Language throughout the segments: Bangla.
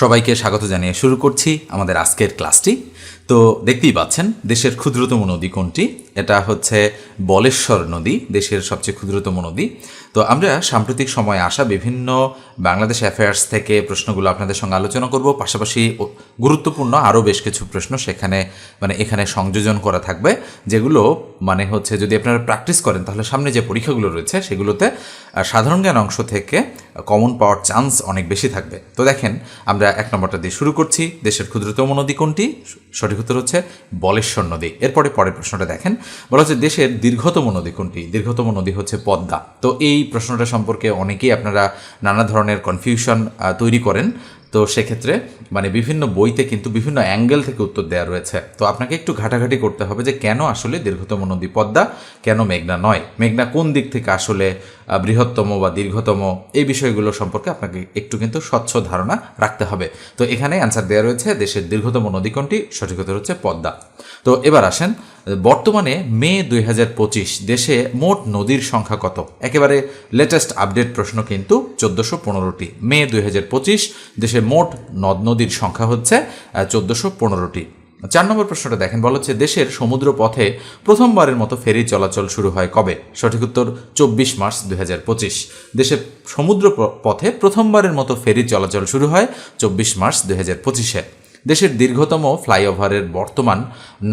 সবাইকে স্বাগত জানিয়ে শুরু করছি আমাদের আজকের ক্লাসটি। তো দেখতেই পাচ্ছেন, দেশের ক্ষুদ্রতম নদী কোনটি? এটা হচ্ছে বলেশ্বর নদী, দেশের সবচেয়ে ক্ষুদ্রতম নদী। তো আমরা সাম্প্রতিক সময়ে আসা বিভিন্ন বাংলাদেশ অ্যাফেয়ার্স থেকে প্রশ্নগুলো আপনাদের সঙ্গে আলোচনা করব। পাশাপাশি গুরুত্বপূর্ণ আরও বেশ কিছু প্রশ্ন সেখানে মানে এখানে সংযোজন করা থাকবে, যেগুলো মানে হচ্ছে যদি আপনারা প্র্যাকটিস করেন, তাহলে সামনে যে পরীক্ষাগুলো রয়েছে, সেগুলোতে সাধারণ জ্ঞান অংশ থেকে কমন পাওয়ার চান্স অনেক বেশি থাকবে। তো দেখেন, আমরা এক নম্বরটা দিয়ে শুরু করছি, দেশের ক্ষুদ্রতম নদী কোনটি? সঠিক উত্তর হচ্ছে বলেশ্বর নদী। এরপরে পরের প্রশ্নটা দেখেন। বলা হচ্ছে দেশের দীর্ঘতম নদী কোনটি? দীর্ঘতম নদী হচ্ছে পদ্মা। তো এই প্রশ্নটা সম্পর্কে অনেকেই আপনারা নানা ধরনের কনফিউশন তৈরি করেন। তো সেক্ষেত্রে মানে বিভিন্ন বইতে কিন্তু বিভিন্ন অ্যাঙ্গেল থেকে উত্তর দেওয়া রয়েছে। তো আপনাকে একটু ঘাটাঘাটি করতে হবে যে কেন আসলে দীর্ঘতম নদী পদ্মা, কেন মেঘনা নয়? মেঘনা কোন দিক থেকে আসলে বৃহত্তম বা দীর্ঘতম? এই বিষয়গুলো সম্পর্কে আপনাকে একটু কিন্তু স্বচ্ছ ধারণা রাখতে হবে। তো এখানে অ্যান্সার দেওয়া রয়েছে, দেশের দীর্ঘতম নদী কোনটি? সঠিক উত্তর হচ্ছে পদ্মা। তো এবার আসেন বর্তমানে মে দুই হাজার পঁচিশ দেশে মোট নদীর সংখ্যা কত? একেবারে লেটেস্ট আপডেট প্রশ্ন কিন্তু চোদ্দোশো পনেরোটি। মে দুই হাজার পঁচিশ দেশে মোট নদ নদীর সংখ্যা হচ্ছে চোদ্দোশো পনেরোটি। চার নম্বর প্রশ্নটা দেখেন, বলা হচ্ছে দেশের সমুদ্র পথে প্রথমবারের মতো ফেরি চলাচল শুরু হয় কবে? সঠিক উত্তর, চব্বিশ মার্চ দুই দেশের সমুদ্র পথে প্রথমবারের মতো ফেরি চলাচল শুরু হয় চব্বিশ মার্চ দুই দেশের দীর্ঘতম ফ্লাইওভারের বর্তমান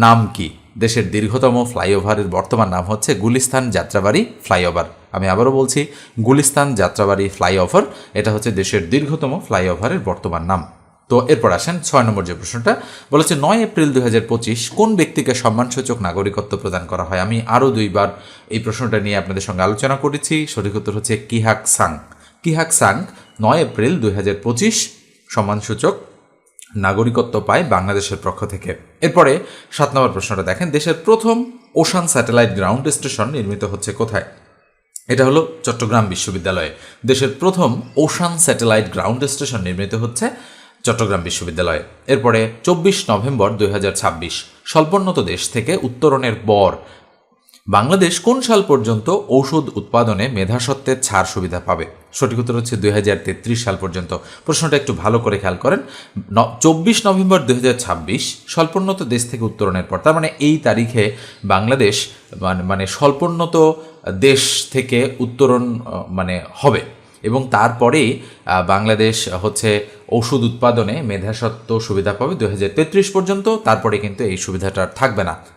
নাম কি? দেশের দীর্ঘতম ফ্লাইওভারের বর্তমান নাম হচ্ছে গুলিস্তান যাত্রাবাড়ি ফ্লাইওভার। আমি আবারও বলছি, গুলিস্তান যাত্রাবাড়ি ফ্লাইওভার, এটা হচ্ছে দেশের দীর্ঘতম ফ্লাইওভারের বর্তমান নাম। তো এরপর আসেন ছয় নম্বর যে প্রশ্নটা, বলেছে নয় এপ্রিল দুই হাজার পঁচিশ কোন ব্যক্তিকে সম্মানসূচক নাগরিকত্ব প্রদান করা হয়? আমি আরও দুইবার এই প্রশ্নটা নিয়ে আপনাদের সঙ্গে আলোচনা করেছি। সঠিক উত্তর হচ্ছে কিহাক সাং। কিহাক সাং, নয় এপ্রিল দু হাজার পঁচিশ, সম্মানসূচক নাগরিকত্ব পায় বাংলাদেশের পক্ষ থেকে। এরপরে সাত নম্বর প্রশ্নটা দেখেন, দেশের প্রথম ওশান স্যাটেলাইট গ্রাউন্ড স্টেশন নির্মিত হচ্ছে কোথায়? এটা হলো চট্টগ্রাম বিশ্ববিদ্যালয়ে। দেশের প্রথম ওশান স্যাটেলাইট গ্রাউন্ড স্টেশন নির্মিত হচ্ছে চট্টগ্রাম বিশ্ববিদ্যালয়ে। এরপরে চব্বিশ নভেম্বর দুই হাজার ছাব্বিশ, স্বল্পোন্নত দেশ থেকে উত্তরণের পর বাংলাদেশ কোন সাল পর্যন্ত ঔষধ উৎপাদনে মেধাসত্ত্বের ছাড় সুবিধা পাবে? সঠিক উত্তর হচ্ছে দু হাজার তেত্রিশ সাল পর্যন্ত। প্রশ্নটা একটু ভালো করে খেয়াল করেন। চব্বিশ নভেম্বর দু হাজার ছাব্বিশ, স্বল্পোন্নত দেশ থেকে উত্তরণের পর, তার মানে এই তারিখে বাংলাদেশ মানে- মানে স্বল্পোন্নত দেশ থেকে উত্তরণ মানে হবে। এবং তারপরেই বাংলাদেশ হচ্ছে ওষুধ উৎপাদনে মেধাসত্ত্ব সুবিধা পাবে দু হাজার তেত্রিশ পর্যন্ত। তারপরে কিন্তু এই সুবিধাটা থাকবে না।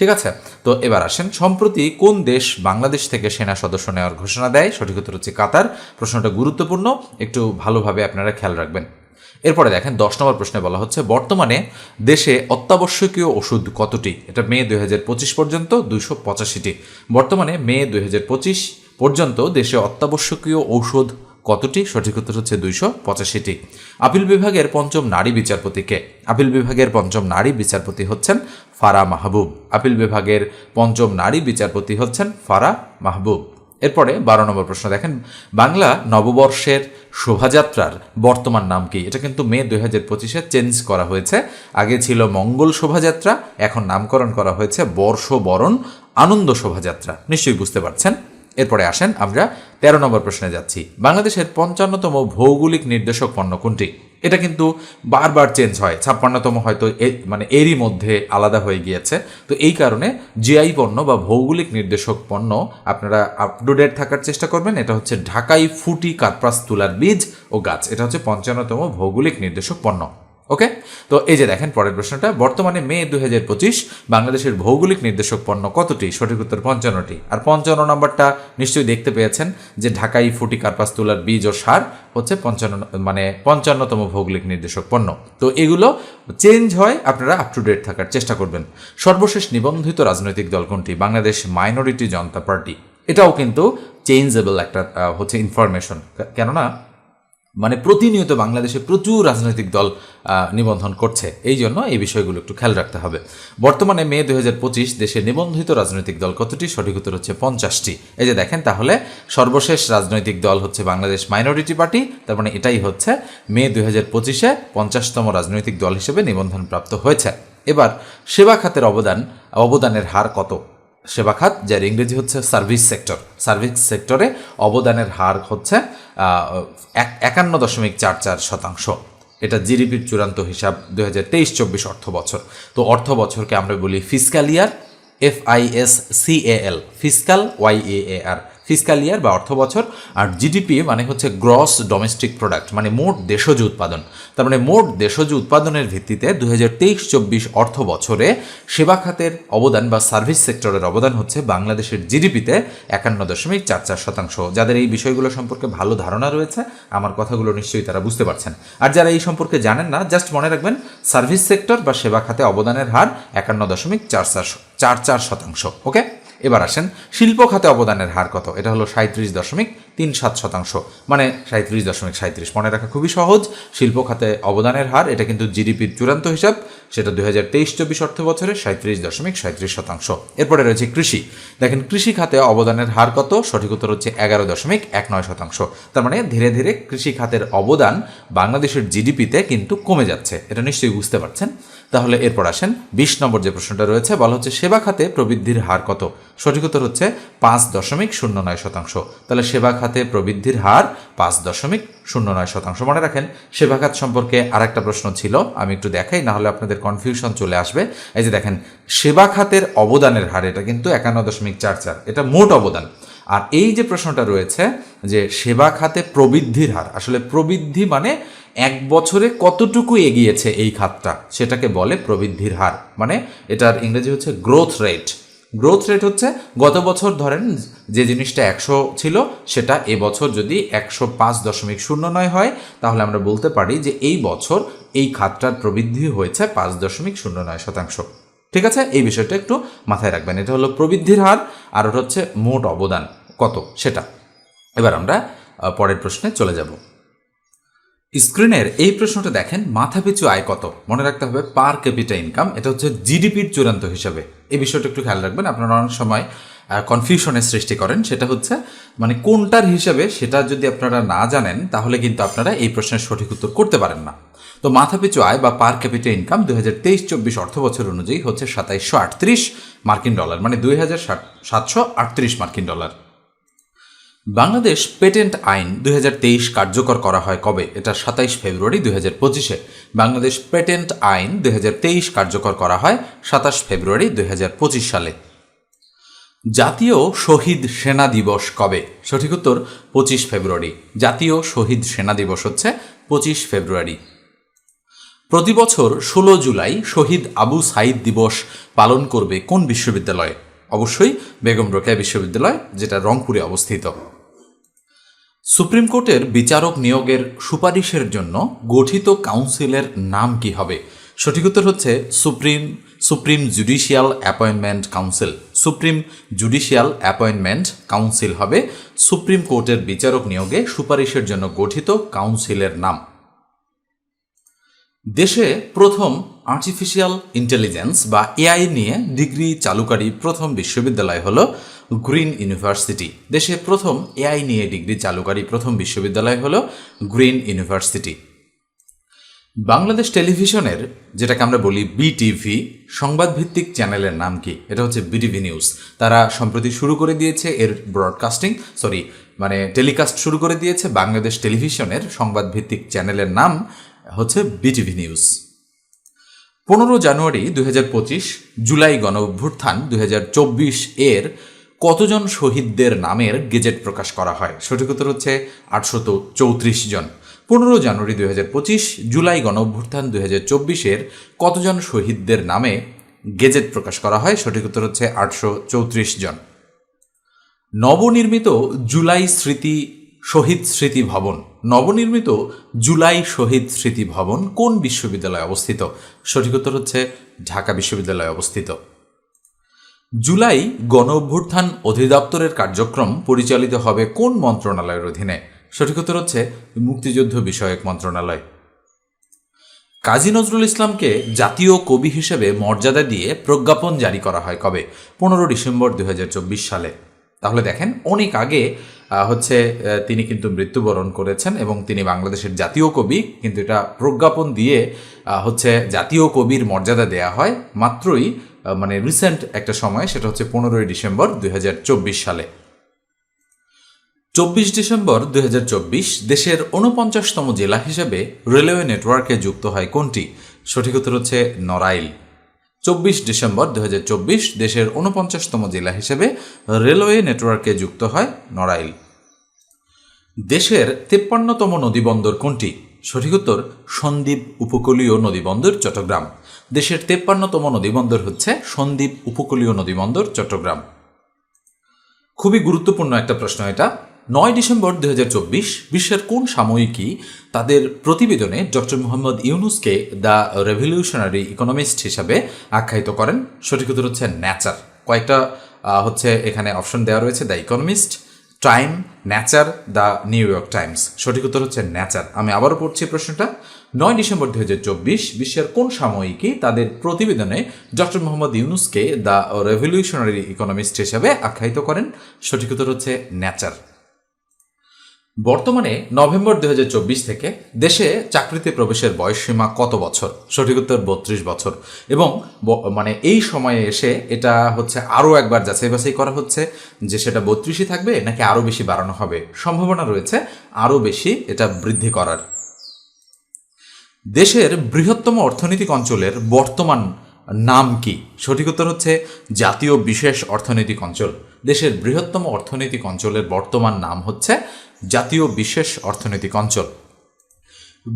ঠিক আছে? তো এবার আসেন, সম্প্রতি কোন দেশ বাংলাদেশ থেকে সেনা সদস্য নেওয়ার ঘোষণা দেয়? সঠিক উত্তর হচ্ছে কাতার। প্রশ্নটা গুরুত্বপূর্ণ, একটু ভালোভাবে আপনারা খেয়াল রাখবেন। এরপরে দেখেন, দশ নম্বর প্রশ্নে বলা হচ্ছে, বর্তমানে দেশে অত্যাবশ্যকীয় ওষুধ কতটি? এটা মে দু হাজার পঁচিশ পর্যন্ত দুইশো পঁচাশিটি। বর্তমানে মে দু হাজার পঁচিশ পর্যন্ত দেশে অত্যাবশ্যকীয় ঔষধ কতটি? সঠিক উত্তর হচ্ছে দুইশো পঁচাশিটি। আপিল বিভাগের পঞ্চম নারী বিচারপতিকে। আপিল বিভাগের পঞ্চম নারী বিচারপতি হচ্ছেন ফারা মাহবুব। আপিল বিভাগের পঞ্চম নারী বিচারপতি হচ্ছেন ফারা মাহবুব। এরপরে বারো নম্বর প্রশ্ন দেখেন। বাংলা নববর্ষের শোভাযাত্রার বর্তমান নাম কি? এটা কিন্তু মে দুই হাজার পঁচিশে চেঞ্জ করা হয়েছে। আগে ছিল মঙ্গল শোভাযাত্রা, এখন নামকরণ করা হয়েছে বর্ষবরণ আনন্দ শোভাযাত্রা। নিশ্চয়ই বুঝতে পারছেন? এরপরে আসেন আমরা তেরো নম্বর প্রশ্নে যাচ্ছি। বাংলাদেশের পঞ্চান্নতম ভৌগোলিক নির্দেশক পণ্য কোনটি? এটা কিন্তু বারবার চেঞ্জ হয়। ছাপ্পান্নতম হয়তো মানে এরই মধ্যে আলাদা হয়ে গিয়েছে। তো এই কারণে জিআই পণ্য বা ভৌগোলিক নির্দেশক পণ্য আপনারা আপ টু ডেট থাকার চেষ্টা করবেন। এটা হচ্ছে ঢাকাই ফুটি কার্পাস তুলার বীজ ও গাছ। এটা হচ্ছে পঞ্চান্নতম ভৌগোলিক নির্দেশক পণ্য। ওকে তো এই যে দেখেন, পরের প্রশ্নটা, বর্তমানে মে দু হাজার পঁচিশ, বাংলাদেশের ভৌগোলিক নির্দেশক পণ্য কতটি? সঠিক উত্তর পঞ্চান্নটি। আর পঞ্চান্ন নম্বরটা নিশ্চয়ই দেখতে পেয়েছেন যে ঢাকাই ফুটি কার্পাস তুলার বীজ ও সার হচ্ছে পঞ্চান্ন মানে পঞ্চান্নতম ভৌগোলিক নির্দেশক পণ্য। তো এগুলো চেঞ্জ হয়, আপনারা আপ টু ডেট থাকার চেষ্টা করবেন। সর্বশেষ নিবন্ধিত রাজনৈতিক দল কোনটি? বাংলাদেশ মাইনরিটি জনতা পার্টি এটাও কিন্তু চেঞ্জেবল একটা হচ্ছে ইনফরমেশন কেননা মানে প্রতিনিয়ত বাংলাদেশে প্রচুর রাজনৈতিক দল নিবন্ধন করছে। এই জন্য এই বিষয়গুলো একটু খেয়াল রাখতে হবে। বর্তমানে মে দু হাজার পঁচিশ দেশে নিবন্ধিত রাজনৈতিক দল কতটি? সঠিক উত্তর হচ্ছে পঞ্চাশটি। এই যে দেখেন, তাহলে সর্বশেষ রাজনৈতিক দল হচ্ছে বাংলাদেশ মাইনরিটি পার্টি, তার মানে এটাই হচ্ছে মে দুই হাজার পঁচিশে পঞ্চাশতম রাজনৈতিক দল হিসেবে নিবন্ধন প্রাপ্ত হয়েছে। এবার সেবা খাতের অবদান, অবদানের হার কত? সেবা খাত যার ইংরেজি হচ্ছে সার্ভিস সেক্টর সার্ভিস সেক্টরে অবদানের হার হচ্ছে এক- একান্ন দশমিক চার চার শতাংশ। এটা জিডিপির চূড়ান্ত হিসাব দু হাজার তেইশ চব্বিশ অর্থ বছর। তো অর্থ বছরকে আমরা বলি fiscal year F I S C A L fiscal Y A R fiscal year বা অর্থ বছর, আর জিডিপি মানে হচ্ছে গ্রস ডোমেস্টিক প্রোডাক্ট মানে মোট দেশজ উৎপাদন। তার মানে মোট দেশজ উৎপাদনের ভিত্তিতে দু হাজার তেইশ চব্বিশ অর্থ বছরে সেবা খাতের অবদান বা সার্ভিস সেক্টরের অবদান হচ্ছে বাংলাদেশের জিডিপিতে একান্ন দশমিক চার চার শতাংশ। যাদের এই বিষয়গুলো সম্পর্কে ভালো ধারণা রয়েছে, আমার কথাগুলো নিশ্চয়ই তারা বুঝতে পারছেন। আর যারা এই সম্পর্কে জানেন না জাস্ট মনে রাখবেন সার্ভিস সেক্টর বা সেবা খাতে অবদানের হার একান্ন দশমিক চার চার চার চার শতাংশ ওকে এবার আসেন শিল্প খাতে অবদানের হার কত? এটা হলো সাঁত্রিশ দশমিক তিন সাত শতাংশ মানে সাঁত্রিশ দশমিক সাঁত্রিশ। মনে রাখা খুবই সহজ, শিল্প খাতে অবদানের হার, এটা কিন্তু জিডিপির চূড়ান্ত হিসাব, সেটা দুই হাজার তেইশ চব্বিশ অর্থ বছরে সাঁত্রিশ দশমিক সাঁত্রিশ শতাংশ। এরপরে রয়েছে কৃষি। দেখেন, কৃষি খাতে অবদানের হার কত? সঠিক উত্তর হচ্ছে এগারো দশমিক এক নয় শতাংশ। তার মানে ধীরে ধীরে কৃষি খাতের অবদান বাংলাদেশের জিডিপিতে কিন্তু কমে যাচ্ছে। এটা নিশ্চয়ই বুঝতে পারছেন? তাহলে এরপর আসেন, বিশ নম্বর যে প্রশ্নটা রয়েছে, বলা হচ্ছে সেবা খাতে প্রবৃদ্ধির হার কত? সঠিক উত্তর হচ্ছে পাঁচ দশমিক শূন্য নয় শতাংশ। তাহলে সেবা খাতে প্রবৃদ্ধির হার পাঁচ দশমিক শূন্য নয় শতাংশ। মনে রাখেন সেবা খাত সম্পর্কে আরেকটা প্রশ্ন ছিল, আমি একটু দেখাই না হলে আপনাদের কনফিউশন চলে আসবে। এই যে দেখেন সেবা খাতের অবদানের হার, এটা কিন্তু একান্ন দশমিক চার চার, এটা মোট অবদান। আর এই যে প্রশ্নটা রয়েছে যে সেবা খাতে প্রবৃদ্ধির হার, আসলে প্রবৃদ্ধি মানে এক বছরে কতটুকু এগিয়েছে এই খাতটা? সেটাকে বলে প্রবৃদ্ধির হার। মানে এটার ইংরেজি হচ্ছে গ্রোথ রেট গ্রোথ রেট হচ্ছে, গত বছর ধরেন যে জিনিসটা একশো ছিল, সেটা এবছর যদি একশো পাঁচ দশমিক শূন্য নয় হয়, তাহলে আমরা বলতে পারি যে এই বছর এই খাতটার প্রবৃদ্ধি হয়েছে পাঁচ দশমিক শূন্য নয় শতাংশ। ঠিক আছে? এই বিষয়টা একটু মাথায় রাখবেন। এটা হলো প্রবৃদ্ধির হার, আর ওটা হচ্ছে মোট অবদান। কত? সেটা। এবার আমরা পরের প্রশ্নে চলে যাব। স্ক্রিনের এই প্রশ্নটা দেখেন, মাথাপিছু আয় কত? মনে রাখতে হবে, পার ক্যাপিটা ইনকাম। এটা হচ্ছে জিডিপির চূড়ান্ত হিসাবে। এই বিষয়টা একটু খেয়াল রাখবেন, আপনারা অনেক সময় কনফিউশনের সৃষ্টি করেন, সেটা হচ্ছে মানে কোনটার হিসাবে সেটা যদি আপনারা না জানেন, তাহলে কিন্তু আপনারা এই প্রশ্নের সঠিক উত্তর করতে পারেন না। তো মাথাপিছু আয় বা পার ক্যাপিটাল ইনকাম দুই হাজার তেইশ চব্বিশ অর্থ বছর অনুযায়ী হচ্ছে সাতাইশশো আটত্রিশ মার্কিন ডলার মানে দুই হাজার সাতশো আটত্রিশ মার্কিন ডলার। বাংলাদেশ পেটেন্ট আইন দুই হাজার তেইশ কার্যকর করা হয় কবে? এটা সাতাইশ ফেব্রুয়ারি দুই হাজার পঁচিশে। বাংলাদেশ পেটেন্ট আইন দুই হাজার তেইশ কার্যকর করা হয় সাতাশ ফেব্রুয়ারি দুই সালে। জাতীয় শহীদ সেনা দিবস কবে? সঠিক উত্তর, পঁচিশ ফেব্রুয়ারি। জাতীয় শহীদ সেনা দিবস হচ্ছে পঁচিশ ফেব্রুয়ারি। প্রতি বছর ষোলো জুলাই শহীদ আবু সাইদ দিবস পালন করবে কোন বিশ্ববিদ্যালয়ে? অবশ্যই বেগম রোকেয়া বিশ্ববিদ্যালয়, যেটা রংপুরে অবস্থিত। সুপ্রিম কোর্টের বিচারক নিয়োগের সুপারিশের জন্য গঠিত কাউন্সিলের নাম কি হবে? সঠিক উত্তর হচ্ছে supreme supreme judicial appointment council. Supreme judicial appointment council হবে সুপ্রিম কোর্টের বিচারক নিয়োগে সুপারিশের জন্য গঠিত কাউন্সিলের নাম। দেশে প্রথম আর্টিফিশিয়াল ইন্টেলিজেন্স বা এআই নিয়ে ডিগ্রি চালুকারী প্রথম বিশ্ববিদ্যালয় হল গ্রিন ইউনিভার্সিটি। দেশে প্রথম এআই নিয়ে ডিগ্রি চালুকারী প্রথম বিশ্ববিদ্যালয় হল গ্রিন ইউনিভার্সিটি। বাংলাদেশ টেলিভিশনের, যেটাকে আমরা বলি বিটিভি সংবাদ ভিত্তিক চ্যানেলের নাম কি? এটা হচ্ছে বিটিভি নিউজ তারা সম্প্রতি শুরু করে দিয়েছে এর ব্রডকাস্টিং সরি মানে টেলিকাস্ট শুরু করে দিয়েছে বাংলাদেশ টেলিভিশনের সংবাদ ভিত্তিক চ্যানেলের নাম হচ্ছে বিটিভি নিউজ। পনেরো জানুয়ারি দু হাজার পঁচিশ, জুলাই গণ দুই চব্বিশ এর কতজন শহীদদের নামের গেজেট প্রকাশ করা হয়? সঠিক উত্তর হচ্ছে আটশত চৌত্রিশ জন। পনেরো জানুয়ারি দুই হাজার পঁচিশ, জুলাই গণ অভ্যুত্থান দুই হাজার চব্বিশ এর কতজন শহীদদের নামে গেজেট প্রকাশ করা হয়? সঠিক উত্তর হচ্ছে আটশো চৌত্রিশ জন। নবনির্মিত জুলাই স্মৃতি, শহীদ স্মৃতি ভবন নবনির্মিত জুলাই শহীদ স্মৃতি ভবন কোন বিশ্ববিদ্যালয়ে অবস্থিত? সঠিক উত্তর হচ্ছে ঢাকা বিশ্ববিদ্যালয়ে অবস্থিত। জুলাই গণ অভ্যুত্থান অধিদপ্তরের কার্যক্রম পরিচালিত হবে কোন মন্ত্রণালয়ের অধীনে? সঠিক উত্তর হচ্ছে মুক্তিযুদ্ধ বিষয়ক মন্ত্রণালয়। কাজী নজরুল ইসলামকে জাতীয় কবি হিসেবে মর্যাদা দিয়ে প্রজ্ঞাপন জারি করা হয় কবে? পনেরো ডিসেম্বর দুই হাজার চব্বিশ সালে। তাহলে দেখেন, অনেক আগে হচ্ছে তিনি কিন্তু মৃত্যুবরণ করেছেন এবং তিনি বাংলাদেশের জাতীয় কবি, কিন্তু এটা প্রজ্ঞাপন দিয়ে হচ্ছে, জাতীয় কবির মর্যাদা দেয়া হয়। মাত্রই মানে রিসেন্ট একটা সময়, সেটা হচ্ছে পনেরোই ডিসেম্বর দুই হাজার চব্বিশ সালে। চব্বিশ ডিসেম্বর দুই হাজার চব্বিশ দেশের ঊনপঞ্চাশতম জেলা হিসেবে রেলওয়ে নেটওয়ার্কে যুক্ত হয় কোনটি? সঠিক উত্তর হচ্ছে নড়াইল। চব্বিশ ডিসেম্বর দু হাজার চব্বিশ দেশের উনপঞ্চাশতম জেলা হিসেবে রেলওয়ে নেটওয়ার্কে যুক্ত হয় নড়াইল। দেশের তেপ্পান্নতম নদীবন্দর কোনটি? সঠিক উত্তর, সন্দ্বীপ উপকূলীয় নদীবন্দর, চট্টগ্রাম। দেশের তেপ্পান্নতম নদীবন্দর হচ্ছে সন্দ্বীপ উপকূলীয় নদীবন্দর, চট্টগ্রাম। খুবই গুরুত্বপূর্ণ একটা প্রশ্ন এটা। নয় ডিসেম্বর দু বিশ্বের কোন সাময়িকী তাদের প্রতিবেদনে ডক্টর মোহাম্মদ ইউনুসকে দ্য রেভলিউশনারি ইকোনমিস্ট হিসাবে আখ্যায়িত করেন। সঠিক উত্তর হচ্ছে ন্যাচার। কয়েকটা হচ্ছে এখানে অপশন দেওয়া রয়েছে, The Economist, Time, Nature, The New York Times. সঠিক উত্তর হচ্ছে ন্যাচার। আমি আবারও পড়ছি প্রশ্নটা। নয় ডিসেম্বর দু বিশ্বের কোন সাময়িকী তাদের প্রতিবেদনে ডক্টর মোহাম্মদ ইউনুসকে দ্য রেভলিউশনারি ইকোনমিস্ট হিসেবে আখ্যায়িত করেন? সঠিক উত্তর হচ্ছে ন্যাচার। বর্তমানে নভেম্বর দুই হাজার চব্বিশ থেকে দেশে চাকরিতে প্রবেশের বয়সসীমা কত বছর? সঠিক উত্তর বত্রিশ বছর। এবং মানে এই সময়ে এসে এটা হচ্ছে আরও একবার যাচাই বাছাই করা হচ্ছে যে সেটা বত্রিশই থাকবে নাকি আরও বেশি বাড়ানো হবে। সম্ভাবনা রয়েছে আরও বেশি এটা বৃদ্ধি করার। দেশের বৃহত্তম অর্থনৈতিক অঞ্চলের বর্তমান নাম কি? সঠিক উত্তর হচ্ছে জাতীয় বিশেষ অর্থনৈতিক অঞ্চল। দেশের বৃহত্তম অর্থনৈতিক অঞ্চলের বর্তমান নাম হচ্ছে জাতীয় বিশেষ অর্থনৈতিক অঞ্চল।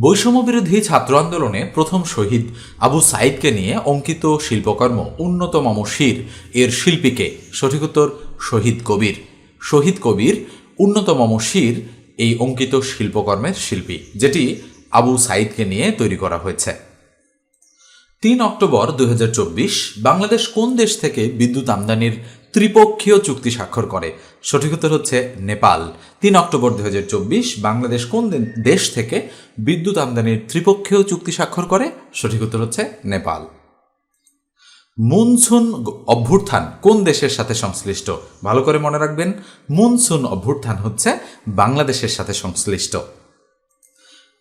বৈষম্য বিরোধী ছাত্র আন্দোলনে প্রথম শহীদ আবু সাইদকে নিয়ে অঙ্কিত শিল্পকর্ম উন্নতম শির এর শিল্পীকে। সঠিক উত্তর, শহীদ কবির। শহীদ কবির উন্নতম শির এই অঙ্কিত শিল্পকর্মের শিল্পী, যেটি আবু সাইদকে নিয়ে তৈরি করা হয়েছে। তিন অক্টোবর দুই হাজার চব্বিশ বাংলাদেশ কোন দেশ থেকে বিদ্যুৎ আমদানির ত্রিপক্ষীয় চুক্তি স্বাক্ষর করে? সঠিক উত্তর হচ্ছে নেপাল। তিন অক্টোবর দুই হাজার চব্বিশ, বাংলাদেশ কোন দেশ থেকে বিদ্যুৎ আমদানির ত্রিপক্ষীয় চুক্তি স্বাক্ষর করে? সঠিক উত্তর হচ্ছে নেপাল। মুনসুন অভ্যুত্থান কোন দেশের সাথে সংশ্লিষ্ট? ভালো করে মনে রাখবেন, মুনসুন অভ্যুত্থান হচ্ছে বাংলাদেশের সাথে সংশ্লিষ্ট।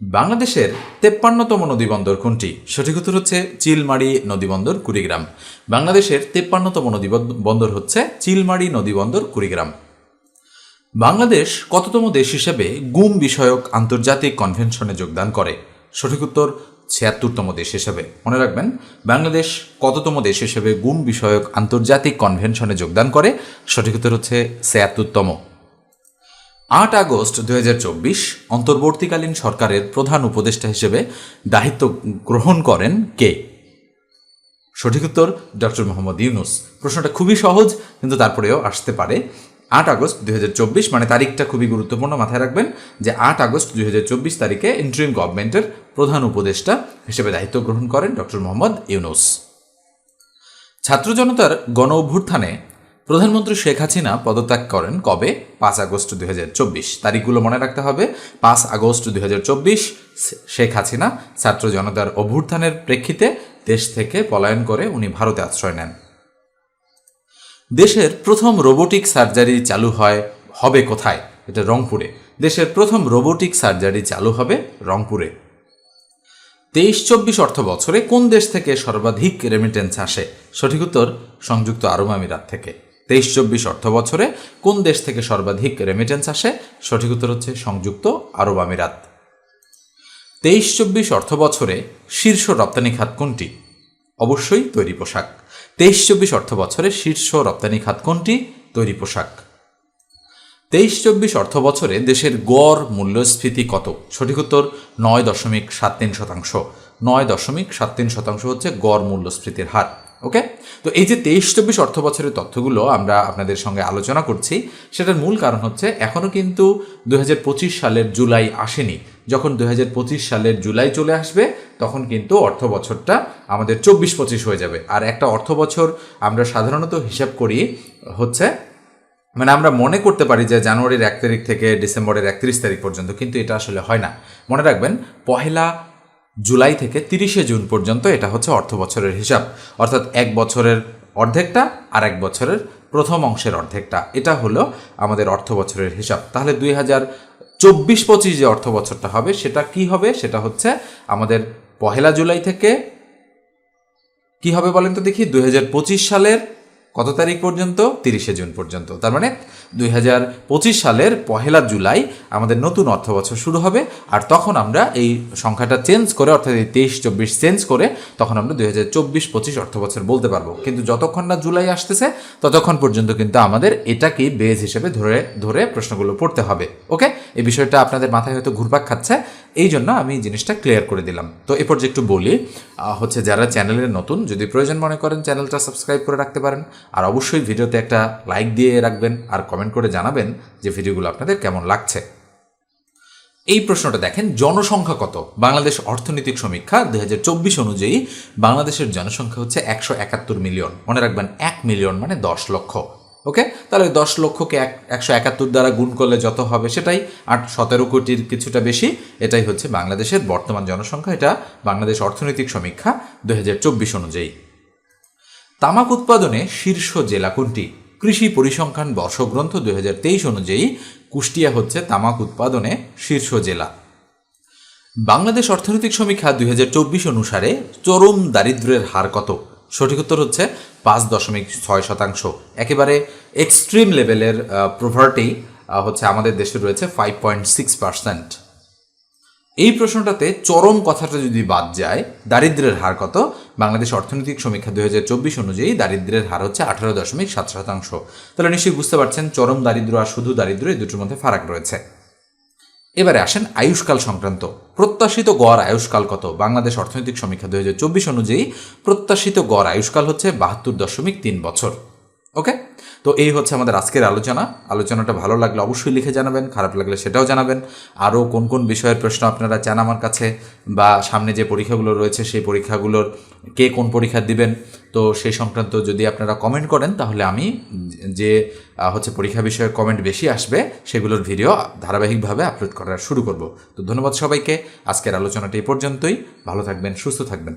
বাংলাদেশের তেপ্পান্নতম নদীবন্দর কোনটি? সঠিক উত্তর হচ্ছে চিলমারি নদীবন্দর, কুড়িগ্রাম। বাংলাদেশের তেপ্পান্নতম নদী বন্দর হচ্ছে চিলমারি নদীবন্দর, কুড়িগ্রাম। বাংলাদেশ কততম দেশ হিসেবে গুম বিষয়ক আন্তর্জাতিক কনভেনশনে যোগদান করে? সঠিক উত্তর, ছিয়াত্তরতম দেশ হিসেবে। মনে রাখবেন, বাংলাদেশ কততম দেশ হিসেবে গুম বিষয়ক আন্তর্জাতিক কনভেনশনে যোগদান করে? সঠিক উত্তর হচ্ছে ছিয়াত্তরতম। আট আগস্ট দুই অন্তর্বর্তীকালীন সরকারের প্রধান উপদেষ্টা হিসেবে দায়িত্ব গ্রহণ করেন কে? সঠিক উত্তর, ডক্টর মোহাম্মদ ইউনুস। প্রশ্নটা খুবই সহজ, কিন্তু তারপরেও আসতে পারে। আট আগস্ট দুই মানে তারিখটা খুবই গুরুত্বপূর্ণ মাথায় রাখবেন, যে আট আগস্ট দুই তারিখে ইন্টারিম গভর্নমেন্টের প্রধান উপদেষ্টা হিসেবে দায়িত্ব গ্রহণ করেন ডক্টর মোহাম্মদ ইউনুস। ছাত্র জনতার গণ অভ্যুত্থানে প্রধানমন্ত্রী শেখ হাসিনা পদত্যাগ করেন কবে? পাঁচ আগস্ট দুই হাজার চব্বিশ। তারিখগুলো মনে রাখতে হবে। পাঁচ আগস্ট দুই হাজার চব্বিশ শেখ হাসিনা ছাত্র জনতার অভ্যুত্থানের প্রেক্ষিতে দেশ থেকে পলায়ন করে উনি ভারতে আশ্রয় নেন। দেশের প্রথম রোবোটিক সার্জারি চালু হয় হবে কোথায়? এটা রংপুরে। দেশের প্রথম রোবোটিক সার্জারি চালু হবে রংপুরে। তেইশ চব্বিশ অর্থ বছরে কোন দেশ থেকে সর্বাধিক রেমিটেন্স আসে? সঠিক উত্তর, সংযুক্ত আরব আমিরাত থেকে। তেইশ চব্বিশ অর্থ বছরে কোন দেশ থেকে সর্বাধিক রেমিটেন্স আসে? সঠিক উত্তর হচ্ছে সংযুক্ত আরব আমিরাত। তেইশ চব্বিশ অর্থ বছরে শীর্ষ রপ্তানি খাত কোনটি? অবশ্যই তৈরি পোশাক। তেইশ চব্বিশ অর্থ বছরে শীর্ষ রপ্তানি খাত কোনটি তৈরি পোশাক। তেইশ চব্বিশ অর্থ বছরে দেশের গড় মূল্যস্ফীতি কত? সঠিক উত্তর নয় দশমিক সাত তিন শতাংশ। নয় দশমিক সাত তিন শতাংশ হচ্ছে গড় মূল্যস্ফীতির হার। ওকে তো এই যে তেইশ, চব্বিশ অর্থ বছরের তথ্যগুলো আমরা আপনাদের সঙ্গে আলোচনা করছি, সেটার মূল কারণ হচ্ছে এখনও কিন্তু দু হাজার পঁচিশ সালের জুলাই আসেনি। যখন দুই হাজার পঁচিশ সালের জুলাই চলে আসবে, তখন কিন্তু অর্থ বছরটা আমাদের চব্বিশ পঁচিশ হয়ে যাবে। আর একটা অর্থ বছর আমরা সাধারণত হিসাব করি হচ্ছে মানে আমরা মনে করতে পারি যে জানুয়ারির এক তারিখ থেকে ডিসেম্বরের একত্রিশ তারিখ পর্যন্ত, কিন্তু এটা আসলে হয় না। মনে রাখবেন, পহেলা জুলাই থেকে তিরিশে জুন পর্যন্ত এটা হচ্ছে অর্থ বছরের হিসাব। অর্থাৎ এক বছরের অর্ধেকটা আর এক বছরের প্রথম অংশের অর্ধেকটা। এটা হলো আমাদের অর্থ বছরের হিসাব। তাহলে দুই হাজার চব্বিশ পঁচিশ যে অর্থ বছরটা হবে, সেটা কি হবে? সেটা হচ্ছে আমাদের পহেলা জুলাই থেকে কি হবে বলেন তো দেখি? দুই হাজার পঁচিশ সালের কত তারিখ পর্যন্ত? তিরিশে জুন পর্যন্ত। তার মানে দুই হাজার পঁচিশ সালের পহেলা জুলাই আমাদের নতুন অর্থ বছর শুরু হবে, আর তখন আমরা এই সংখ্যাটা চেঞ্জ করে, অর্থাৎ এই তেইশ চব্বিশ চেঞ্জ করে, তখন আমরা দুই হাজার চব্বিশ পঁচিশ অর্থ বছর বলতে পারব। কিন্তু যতক্ষণ না জুলাই আসতেছে, ততক্ষণ পর্যন্ত কিন্তু আমাদের এটাকেই বেজ হিসেবে ধরে ধরে প্রশ্নগুলো পড়তে হবে। ওকে এই বিষয়টা আপনাদের মাথায় হয়তো ঘুরপাক খাচ্ছে। এই জন্য আমি জিনিসটা ক্লিয়ার করে দিলাম। তো এ পর্যায়ে একটু বলি হচ্ছে যারা চ্যানেলের নতুন, যদি প্রয়োজন মনে করেন চ্যানেলটা সাবস্ক্রাইব করে রাখতে পারেন। আর অবশ্যই ভিডিওতে একটা লাইক দিয়ে রাখবেন আর কমেন্ট করে জানাবেন যে ভিডিওগুলো আপনাদের কেমন লাগছে। এই প্রশ্নটা দেখেন, জনসংখ্যা কত? বাংলাদেশ অর্থনৈতিক সমীক্ষা দুই হাজার চব্বিশ অনুযায়ী বাংলাদেশের জনসংখ্যা হচ্ছে একশো একাত্তর মিলিয়ন। মনে রাখবেন, এক মিলিয়ন মানে দশ লক্ষ। ওকে তাহলে দশ লক্ষকে এক, একশো একাত্তর দ্বারা গুণ করলে যত হবে সেটাই আট, সতেরো কোটির কিছুটা বেশি। এটাই হচ্ছে বাংলাদেশের বর্তমান জনসংখ্যা। এটা বাংলাদেশ অর্থনৈতিক সমীক্ষা দুই হাজার চব্বিশ অনুযায়ী। তামাক উৎপাদনে শীর্ষ জেলা কোনটি? কৃষি পরিসংখ্যান বর্ষগ্রন্থ দুই হাজার তেইশ অনুযায়ী কুষ্টিয়া হচ্ছে তামাক উৎপাদনে শীর্ষ জেলা। বাংলাদেশ অর্থনৈতিক সমীক্ষা দুই হাজার চব্বিশ অনুসারে চরম দারিদ্র্যের হার কত? সঠিক উত্তর হচ্ছে পাঁচ দশমিক ছয় শতাংশ। একেবারে এক্সট্রিম লেভেলের প্রভার্টি হচ্ছে আমাদের দেশে রয়েছে ফাইভ পয়েন্ট সিক্স পার্সেন্ট এই প্রশ্নটাতে চরম কথাটা যদি বাদ যায় দারিদ্র্যের হার কত? বাংলাদেশ অর্থনৈতিক সমীক্ষা দুই হাজার চব্বিশ অনুযায়ী দারিদ্র্যের হার হচ্ছে আঠারো দশমিক সাত শতাংশ। তাহলে নিশ্চয়ই বুঝতে পারছেন, চরম দারিদ্র্য আর শুধু দারিদ্র্য এই দুটোর মধ্যে ফারাক রয়েছে। এবারে আসেন আয়ুষ্কাল সংক্রান্ত। প্রত্যাশিত গড় আয়ুষ্কাল কত? বাংলাদেশ অর্থনৈতিক সমীক্ষা দুই হাজার চব্বিশ অনুযায়ী প্রত্যাশিত গড় আয়ুষ্কাল হচ্ছে বাহাত্তর দশমিক তিন বছর। ওকে? তো এই হচ্ছে আমাদের আজকের আলোচনা। আলোচনাটা ভালো লাগলে অবশ্যই লিখে জানাবেন, খারাপ লাগলে সেটাও জানাবেন। আরও কোন কোন বিষয়ের প্রশ্ন আপনারা চান আমার কাছে বা সামনে যে পরীক্ষাগুলো রয়েছে সেই পরীক্ষাগুলোর কে কোন পরীক্ষা দিবেন, তো সেই সংক্রান্ত যদি আপনারা কমেন্ট করেন তাহলে আমি যে হচ্ছে পরীক্ষা বিষয়ে কমেন্ট বেশি আসবে সেগুলোর ভিডিও ধারাবাহিকভাবে আপলোড করা শুরু করব। তো ধন্যবাদ সবাইকে, আজকের আলোচনাটা এই পর্যন্তই। ভালো থাকবেন, সুস্থ থাকবেন।